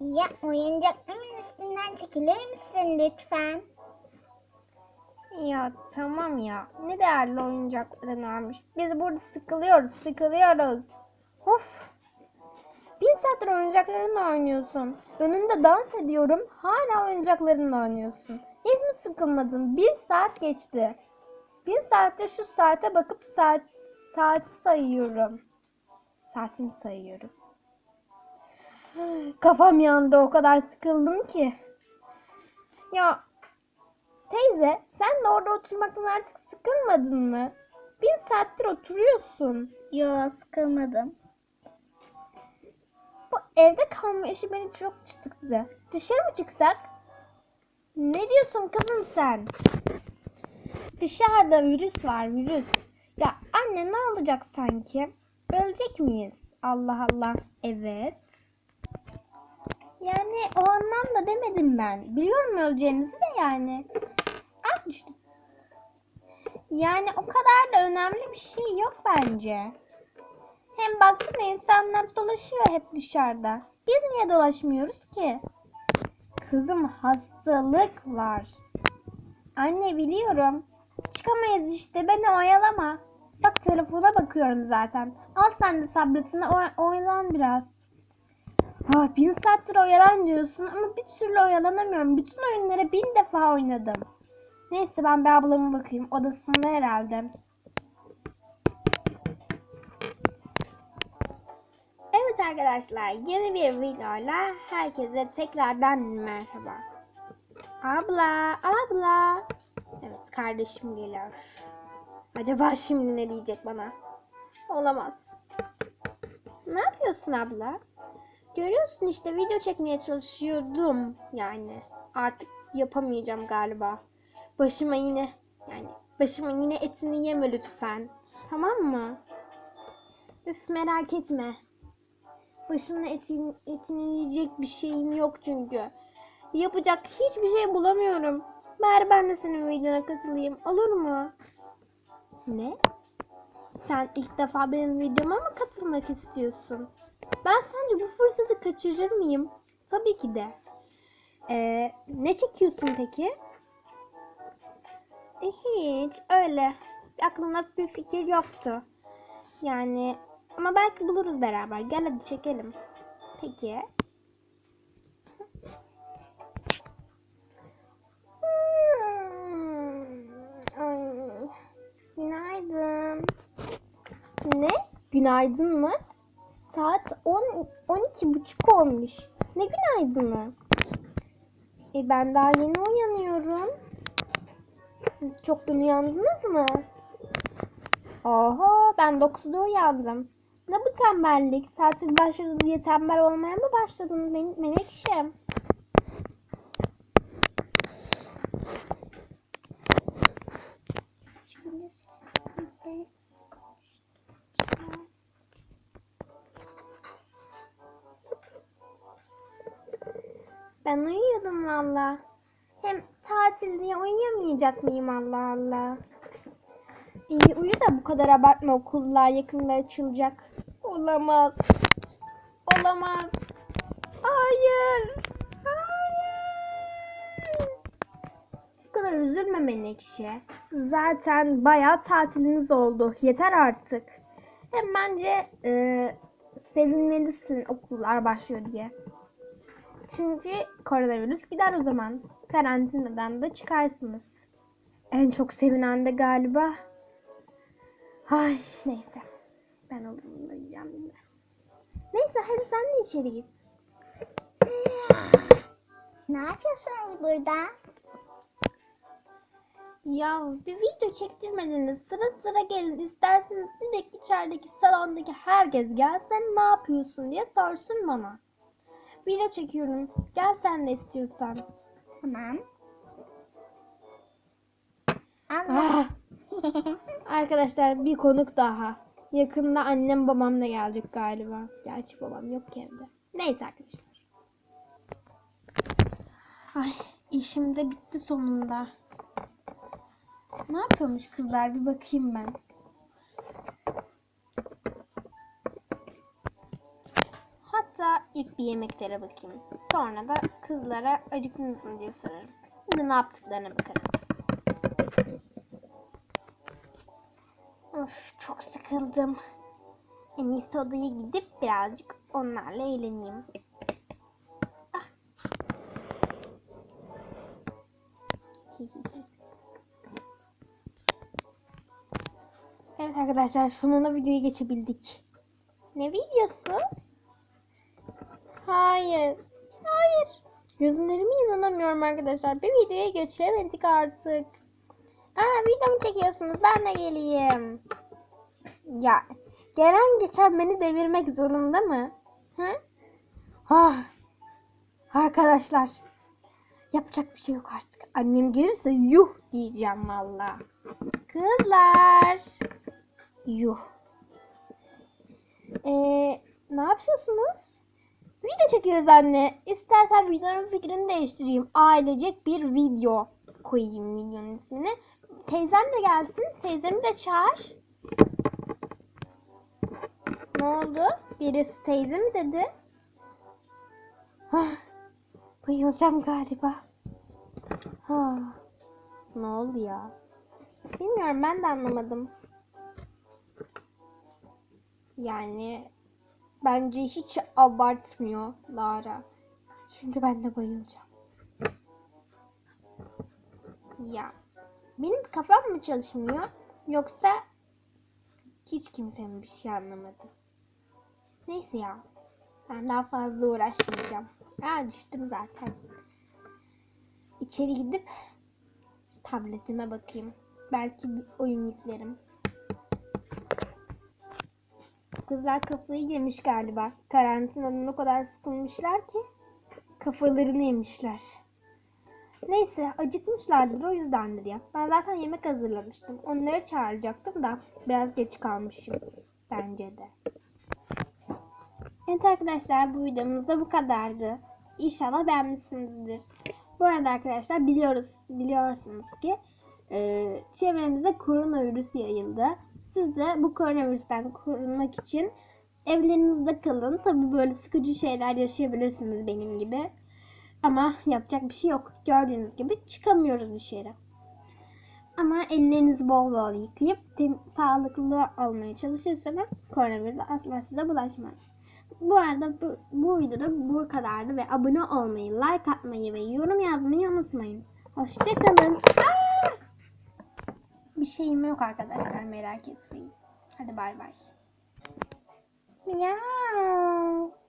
Ya oyuncakların üstünden çekilir misin lütfen? Ya tamam ya. Ne değerli oyuncakların varmış. Biz burada sıkılıyoruz, sıkılıyoruz. Of. Saattir oyuncaklarınla oynuyorsun. Önünde dans ediyorum. Hala oyuncaklarınla oynuyorsun. Hiç mi sıkılmadın? Bir saat geçti. Bir saatte şu saate bakıp saat saati sayıyorum. Saatimi sayıyorum. Kafam yandı. O kadar sıkıldım ki. Ya Teyze, sen de orada oturmaktan artık sıkılmadın mı? Bir saattir oturuyorsun. Yo sıkılmadım. Bu evde kalma işi beni çok sıktı. Dışarı mı çıksak? Ne diyorsun kızım sen? Dışarıda virüs var, virüs. Ya anne ne olacak sanki? Ölecek miyiz? Allah Allah. Evet. Yani o anlamda demedim ben. Biliyorum öleceğimizi de yani. Ah düştüm. Yani o kadar da önemli bir şey yok bence. Hem baksana insanlar dolaşıyor hep dışarıda. Biz niye dolaşmıyoruz ki? Kızım hastalık var. Anne biliyorum. Çıkamayız işte beni oyalama. Bak telefona bakıyorum zaten. Al sen de tabletini oy- oyalan biraz. Ah bin saattir oyalan diyorsun ama bir türlü oyalanamıyorum. Bütün oyunları bin defa oynadım. Neyse ben bir ablama bakayım. Odasında herhalde. Arkadaşlar yeni bir videoyla herkese tekrardan merhaba. Abla, abla. Evet kardeşim geliyor. Acaba şimdi ne diyecek bana? Olamaz. Ne yapıyorsun abla? Görüyorsun işte video çekmeye çalışıyordum. Yani artık yapamayacağım galiba. Başıma yine yani başıma yine etini yeme lütfen. Tamam mı? Üf merak etme. Başına etin, etini yiyecek bir şeyim yok çünkü. Yapacak hiçbir şey bulamıyorum. Bari ben de senin videona katılayım. Olur mu? Ne? Sen ilk defa benim videoma mı katılmak istiyorsun? Ben sence bu fırsatı kaçırır mıyım? Tabii ki de. Ee, ne çekiyorsun peki? E, hiç öyle. Aklımda bir fikir yoktu. Yani ama belki buluruz beraber. Gel hadi çekelim. Peki. Hmm, ay, Günaydın. Ne? Günaydın mı? Saat 10 12 buçuk olmuş. Ne günaydını? E ben daha yeni uyanıyorum. Siz çoktan uyandınız mı? Oho ben 9'da uyandım. Ne bu tembellik? Tatil başladı diye tembel olmaya mı başladın Men Menekşem? Ben uyuyordum valla. Hem tatil diye uyuyamayacak mıyım Allah Allah. İyi uyu da bu kadar abartma okullar yakında açılacak. Olamaz. Olamaz. Hayır. Hayır. Bu kadar üzülme Menekşe. Zaten bayağı tatiliniz oldu. Yeter artık. Hem bence e, sevinmelisin okullar başlıyor diye. Çünkü koronavirüs gider o zaman. Karantinadan da çıkarsınız. En çok sevinen de galiba. Ay neyse. Ben olurum da yiyeceğim yine. Neyse hadi sen de içeri git. Ne yapıyorsunuz burada? Ya bir video çektirmediniz. Sıra sıra gelin. İsterseniz direkt içerideki salondaki herkes gelsen ne yapıyorsun diye sorsun bana. Video çekiyorum. Gel sen de istiyorsan. Tamam. Allah. Ah! Arkadaşlar bir konuk daha. Yakında annem babam da gelecek galiba. Gerçi babam yok ki evde. Neyse arkadaşlar. Ay işim de bitti sonunda. Ne yapıyormuş kızlar bir bakayım ben. Hatta ilk bir yemeklere bakayım. Sonra da kızlara acıktınız mı diye sorarım. Bir de ne yaptıklarına bakarım. Of çok sıkıldım. En iyisi odaya gidip birazcık onlarla eğleneyim. Ah. evet arkadaşlar sonunda videoya geçebildik. Ne videosu? Hayır. Hayır. Gözlerime inanamıyorum arkadaşlar. Bir videoya geçemedik artık. Aa video mu çekiyorsunuz? Ben de geleyim. Ya gelen geçen beni devirmek zorunda mı? Hı? Ah. Arkadaşlar. Yapacak bir şey yok artık. Annem gelirse yuh diyeceğim valla. Kızlar. Yuh. Ee, ne yapıyorsunuz? Video çekiyoruz anne. İstersen videonun fikrini değiştireyim. Ailecek bir video koyayım videonun ismini. Teyzem de gelsin. Teyzemi de çağır. Ne oldu? Birisi teyze mi dedi? Ah, bayılacağım galiba. Ha, ne oldu ya? Bilmiyorum ben de anlamadım. Yani bence hiç abartmıyor Lara. Çünkü ben de bayılacağım. Ya benim kafam mı çalışmıyor yoksa hiç kimsenin bir şey anlamadı. Neyse ya. Ben daha fazla uğraşmayacağım. Ya düştüm zaten. İçeri gidip tabletime bakayım. Belki bir oyun yüklerim. Kızlar kafayı yemiş galiba. Karantinadan o kadar sıkılmışlar ki kafalarını yemişler. Neyse acıkmışlardır o yüzdendir ya. Ben zaten yemek hazırlamıştım. Onları çağıracaktım da biraz geç kalmışım. Bence de. Evet arkadaşlar bu videomuz da bu kadardı. İnşallah beğenmişsinizdir. Bu arada arkadaşlar biliyoruz biliyorsunuz ki e, çevremizde koronavirüs yayıldı. Siz de bu koronavirüsten korunmak için evlerinizde kalın. Tabi böyle sıkıcı şeyler yaşayabilirsiniz benim gibi. Ama yapacak bir şey yok. Gördüğünüz gibi çıkamıyoruz dışarı. Ama ellerinizi bol bol yıkayıp sağlıklı olmaya çalışırsanız koronavirüs asla size bulaşmaz. Bu arada bu, bu videoda bu kadardı ve abone olmayı, like atmayı ve yorum yazmayı unutmayın. Hoşçakalın. Bir şeyim yok arkadaşlar merak etmeyin. Hadi bay bay. Miau.